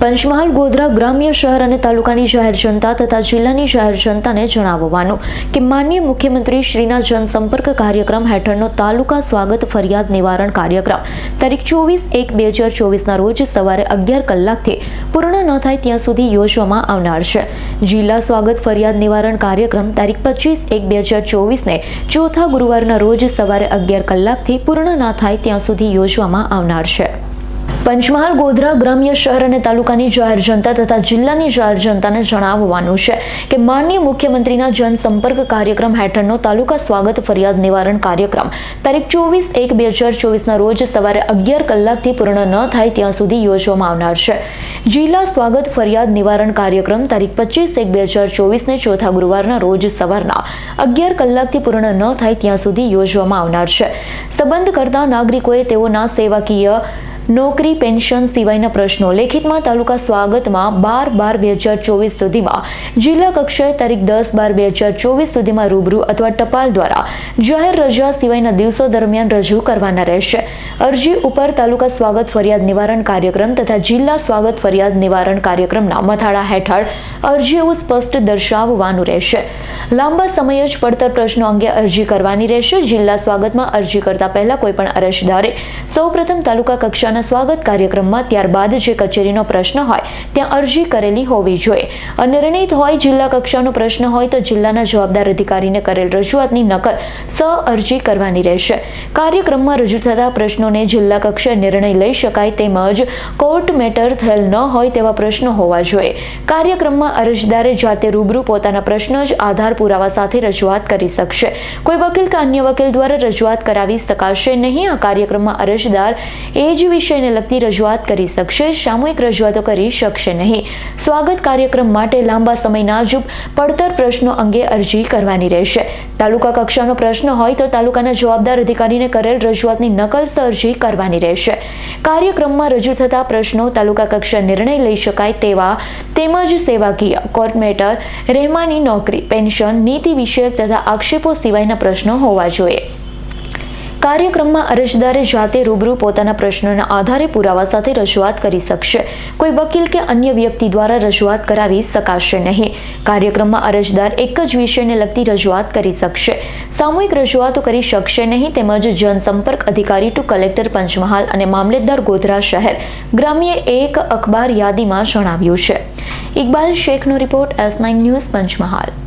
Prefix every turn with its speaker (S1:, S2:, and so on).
S1: પંચમહાલ, ગોધરા ગ્રામ્ય શહેર અને તાલુકાની જાહેર જનતા તથા જિલ્લાની જાહેર જનતાને જણાવવાનું કે માનનીય મુખ્યમંત્રી શ્રીના જનસંપર્ક કાર્યક્રમ હેઠળનો તાલુકા સ્વાગત ફરિયાદ નિવારણ કાર્યક્રમ તારીખ ચોવીસ એક બે હજાર ચોવીસના રોજ સવારે અગિયાર કલાકથી પૂર્ણ ન થાય ત્યાં સુધી યોજવામાં આવનાર છે. જિલ્લા સ્વાગત ફરિયાદ નિવારણ કાર્યક્રમ તારીખ પચીસ એક બે હજાર ચોવીસને ચોથા ગુરુવારના રોજ સવારે અગિયાર કલાકથી પૂર્ણ ન થાય ત્યાં સુધી યોજવામાં આવનાર છે. પંચમહાલ, ગોધરા, ગ્રામ્ય શહેર અને તાલુકાની જાહેર જનતા તથા જિલ્લાની જાહેર જનતાને જણાવવાનું છે કે માનનીય મુખ્યમંત્રીના જનસંપર્ક કાર્યક્રમ હેઠળનો તાલુકા સ્વાગત ફરિયાદ નિવારણ કાર્યક્રમ તારીખ ચોવીસ એક બે હજાર ચોવીસના રોજ સવારે અગિયાર કલાકથી પૂર્ણ ન થાય ત્યાં સુધી યોજવામાં આવનાર છે. જિલ્લા સ્વાગત ફરિયાદ નિવારણ કાર્યક્રમ તારીખ પચીસ એક બે હજાર ચોવીસને ચોથા ગુરુવારના રોજ સવારના અગિયાર કલાકથી પૂર્ણ ન થાય ત્યાં સુધી યોજવામાં આવનાર છે. સંબંધ કરતા નાગરિકોએ તેઓના સેવાકીય નોકરી, પેન્શન સિવાયના પ્રશ્નો. લેખિતમાં તાલુકા સ્વાગતમાં બાર બાર બે હજાર ચોવીસ સુધીમાં જિલ્લા કક્ષાએ તારીખ દસ બાર બે હજાર ચોવીસ સુધીમાં રૂબરૂ અથવા ટપાલ દ્વારા જાહેર રજા સિવાયના દિવસો દરમિયાન રજૂ કરવાના રહેશે. અરજી ઉપર તાલુકા સ્વાગત ફરિયાદ નિવારણ કાર્યક્રમ તથા જિલ્લા સ્વાગત ફરિયાદ નિવારણ કાર્યક્રમના મથાળા હેઠળ અરજી એવું સ્પષ્ટ દર્શાવવાનું રહેશે. લાંબા સમય જ પડતર પ્રશ્નો અંગે અરજી કરવાની રહેશે. જિલ્લા સ્વાગતમાં અરજી કરતા પહેલા કોઈપણ અરજદારે સૌપ્રથમ તાલુકા કક્ષાના સ્વાગત કાર્યક્રમમાં ત્યારબાદ જે કચેરીનો પ્રશ્ન હોય, ત્યાં અરજી કરેલી હોવી જોઈએ. અનિર્ણિત હોય જિલ્લા કક્ષાનો પ્રશ્ન હોય તો જિલ્લાના જવાબદાર અધિકારીને કરેલ રજૂઆતની નકલ સ અરજી કરવાની રહેશે. કાર્યક્રમમાં રજૂ થતા પ્રશ્નોને જિલ્લા કક્ષાએ નિર્ણય લઈ શકાય તેમજ કોર્ટ મેટર થયેલ ન હોય તેવા પ્રશ્નો હોવા જોઈએ. કાર્યક્રમમાં અરજદારે જાતે રૂબરૂ પોતાના પ્રશ્ન જ આધાર પુરાવા સાથે રજૂઆત કરી શકશે. કોઈ વકીલ કે અન્ય વકીલ દ્વારા રજૂઆત કરાવી શકાશે નહીં. આ કાર્યક્રમમાં અરજદાર એ જ વિષયને લગતી રજૂઆત કરી શકશે. સામૂહિક રજૂઆતો કરી શકશે નહીં. સ્વાગત કાર્યક્રમ માટે લાંબા સમયના નાજુક પડતર પ્રશ્નો અંગે અરજી કરવાની રહેશે. તાલુકા કક્ષાનો પ્રશ્ન હોય તો તાલુકાના જવાબદાર અધિકારીને કરેલ રજૂઆતની નકલ અરજી કરવાની રહેશે. કાર્યક્રમમાં રજૂ થતા પ્રશ્નો તાલુકા કક્ષા નિર્ણય લઈ શકાય તેવા તેમજ સેવાકીય કોર્ટમેટર રહેમાની નોકરી, પેન્શન, નીતિ વિષયક તથા આક્ષેપો સિવાયના પ્રશ્નો હોવા જોઈએ. કાર્યક્રમમાં અરજદારે જાતે રૂબરૂ પોતાના પ્રશ્નોના આધારે પુરાવા સાથે રજૂઆત કરી શકશે. કોઈ વકીલ કે અન્ય વ્યક્તિ દ્વારા રજૂઆત કરાવી શકાશે નહીં. કાર્યક્રમમાં અરજદાર એક જ વિષયને લગતી રજૂઆત કરી શકશે. સામૂહિક રજૂઆતો કરી શકશે નહીં તેમજ જનસંપર્ક અધિકારી ટુ કલેક્ટર પંચમહાલ અને મામલેદાર ગોધરા શહેર. ગ્રામ્ય એક અખબાર યાદીમાં જણાવ્યું છે. Iqbal શેખનો report S nine news Panchmahal.